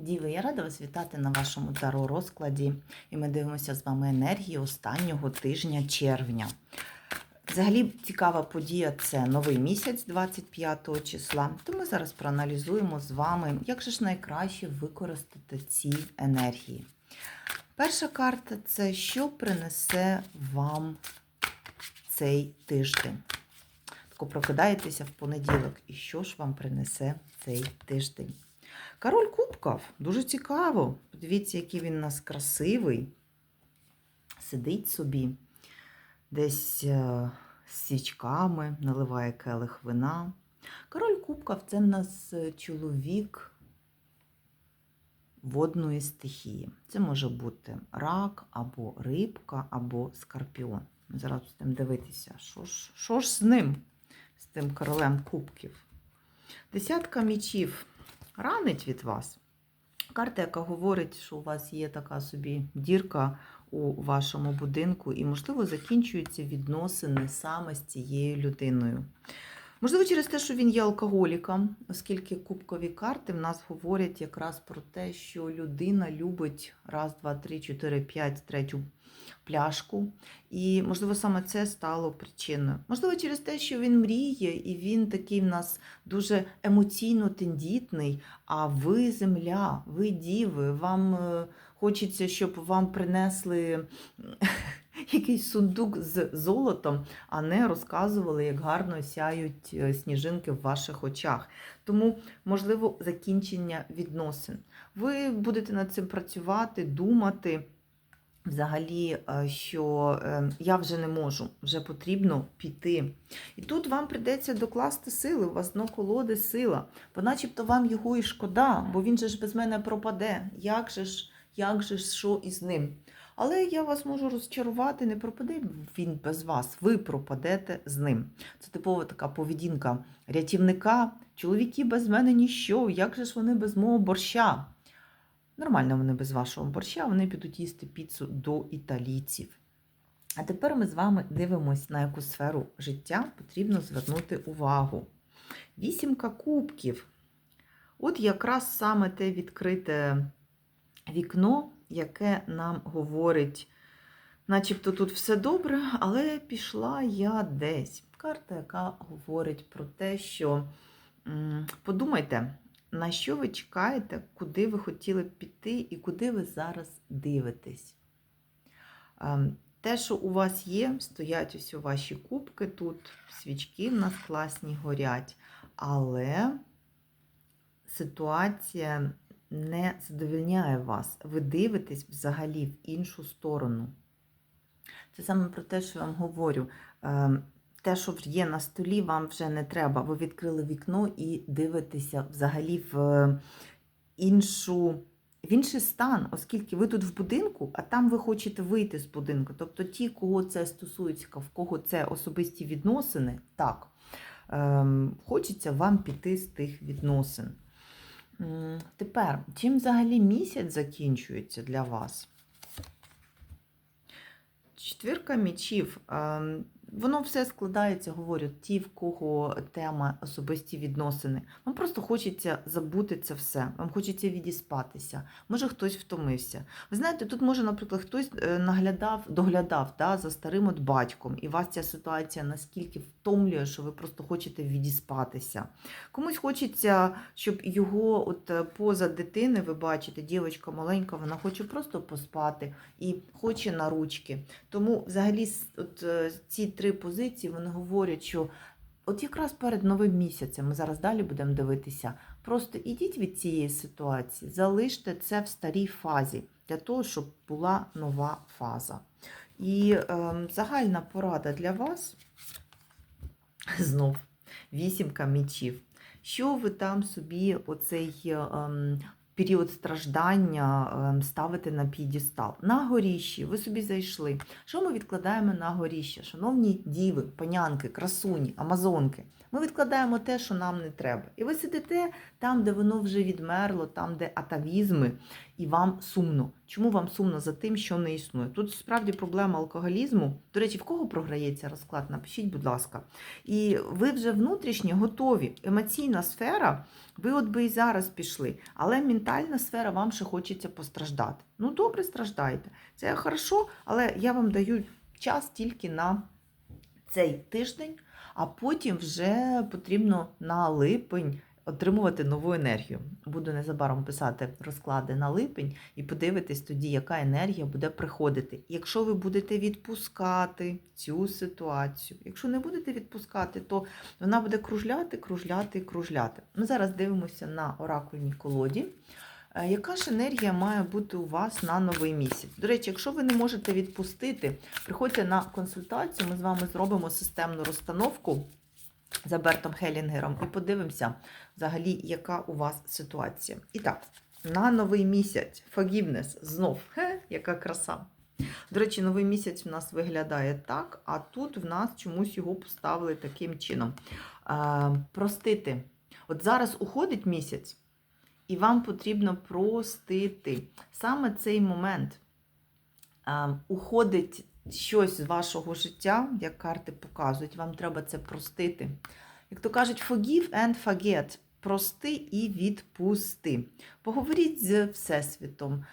Діви, я рада вас вітати на вашому таро розкладі. І ми дивимося з вами енергії останнього тижня червня. Взагалі цікава подія це новий місяць 25 числа. То ми зараз проаналізуємо з вами, як же ж найкраще використати ці енергії. Перша карта це що принесе вам цей тиждень. Тако прокидаєтеся в понеділок, і що ж вам принесе цей тиждень? Король Кубков, дуже цікаво. Подивіться, який він у нас красивий. Сидить собі десь е, з свічками, наливає келих вина. Король Кубков це в нас е, чоловік водної стихії. Це може бути рак, або рибка, або скорпіон. Ми зараз будемо дивитися, що ж, що ж з ним, з тим королем кубків. Десятка мічів ранить від вас. Карта, яка говорить, що у вас є така собі дірка у вашому будинку, і, можливо, закінчуються відносини саме з цією людиною. Можливо, через те, що він є алкоголіком, оскільки кубкові карти в нас говорять якраз про те, що людина любить раз, два, три, чотири, п'ять, третю пляшку. І, можливо, саме це стало причиною. Можливо, через те, що він мріє, і він такий в нас дуже емоційно тендітний, а ви земля, ви діви, вам е, хочеться, щоб вам принесли якийсь сундук з золотом, а не розказували, як гарно сяють е, сніжинки в ваших очах. Тому, можливо, закінчення відносин. Ви будете над цим працювати, думати. Взагалі, е, що е, я вже не можу, вже потрібно піти. І тут вам прийдеться докласти сили, у вас дно колоди сила. Бо начебто вам його і шкода, бо він же ж без мене пропаде. Як же ж, як же ж, що із ним? Але я вас можу розчарувати, не пропаде він без вас, ви пропадете з ним. Це типова така поведінка рятівника. Чоловіки без мене ніщо, як же ж вони без мого борща? Нормально вони без вашого борща, вони підуть їсти піцу до італійців. А тепер ми з вами дивимось, на яку сферу життя потрібно звернути увагу. Вісімка кубків. От якраз саме те відкрите вікно, яке нам говорить, начебто тут все добре, але пішла я десь. Карта, яка говорить про те, що подумайте, на що ви чекаєте, куди ви хотіли піти і куди ви зараз дивитесь. Ем, Те, що у вас є, стоять ось у ваші кубки тут, свічки в нас класні горять, але ситуація не задовільняє вас. Ви дивитесь взагалі в іншу сторону. Це саме про те, що я вам говорю. Ем, Те, що є на столі, вам вже не треба. Ви відкрили вікно і дивитеся взагалі в іншу, в інший стан, оскільки ви тут в будинку, а там ви хочете вийти з будинку. Тобто ті, кого це стосується, в кого це особисті відносини, так, ем, хочеться вам піти з тих відносин. Тепер, чим взагалі місяць закінчується для вас? Четвірка мічів. Воно все складається, говорю, ті, в кого тема особисті відносини. Вам просто хочеться забути це все, вам хочеться відіспатися. Може, хтось втомився. Ви знаєте, тут може, наприклад, хтось е, наглядав, доглядав да, за старим от батьком, і вас ця ситуація наскільки втомлює, що ви просто хочете відіспатися. Комусь хочеться, щоб його от е, поза дитини, ви бачите, дівчинка маленька, вона хоче просто поспати і хоче на ручки. Тому взагалі от, е, ці три позиції вони говорять, що от якраз перед новим місяцем, ми зараз далі будемо дивитися, просто ідіть від цієї ситуації, залиште це в старій фазі для того, щоб була нова фаза. І ем, загальна порада для вас знов вісімка мечів. Що ви там собі оцей ем, період страждання ставити на підістал. На горіщі, ви собі зайшли. Що ми відкладаємо на горіще? Шановні діви, панянки, красуні, амазонки. Ми відкладаємо те, що нам не треба. І ви сидите там, де воно вже відмерло, там, де атавізми, і вам сумно. Чому вам сумно за тим, що не існує? Тут справді проблема алкоголізму. До речі, в кого програється розклад? Напишіть, будь ласка. І ви вже внутрішньо готові. Емоційна сфера Ви от би і зараз пішли, але ментальна сфера вам ще хочеться постраждати. Ну, добре, страждайте. Це хорошо, але я вам даю час тільки на цей тиждень, а потім вже потрібно на липень отримувати нову енергію. Буду незабаром писати розклади на липень і подивитись тоді, яка енергія буде приходити. Якщо ви будете відпускати цю ситуацію, якщо не будете відпускати, то вона буде кружляти, кружляти, кружляти. Ми зараз дивимося на оракульній колоді. Е, Яка ж енергія має бути у вас на новий місяць? До речі, якщо ви не можете відпустити, приходьте на консультацію, ми з вами зробимо системну розстановку за Бертом Хелінгером і подивимося взагалі, яка у вас ситуація. І так, на новий місяць forgiveness знов, Хе, яка краса. До речі, новий місяць у нас виглядає так, а тут в нас чомусь його поставили таким чином. Е, простити. От зараз уходить місяць, і вам потрібно простити. Саме цей момент е, уходить щось з вашого життя, як карти показують, вам треба це простити. Як то кажуть, forgive and forget. Прости і відпусти. Поговоріть з Всесвітом,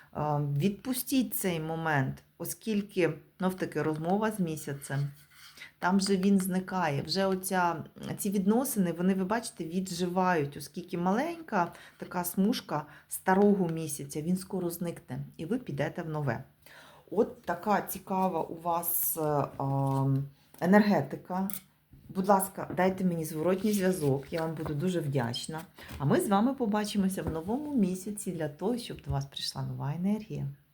відпустіть цей момент, оскільки знов таки розмова з місяцем. Там же він зникає. Вже оця, ці відносини, вони, ви бачите, відживають, оскільки маленька така смужка старого місяця, він скоро зникне, і ви підете в нове. От така цікава у вас е, е, енергетика. Будь ласка, дайте мені зворотній зв'язок, я вам буду дуже вдячна. А ми з вами побачимося в новому місяці для того, щоб до вас прийшла нова енергія.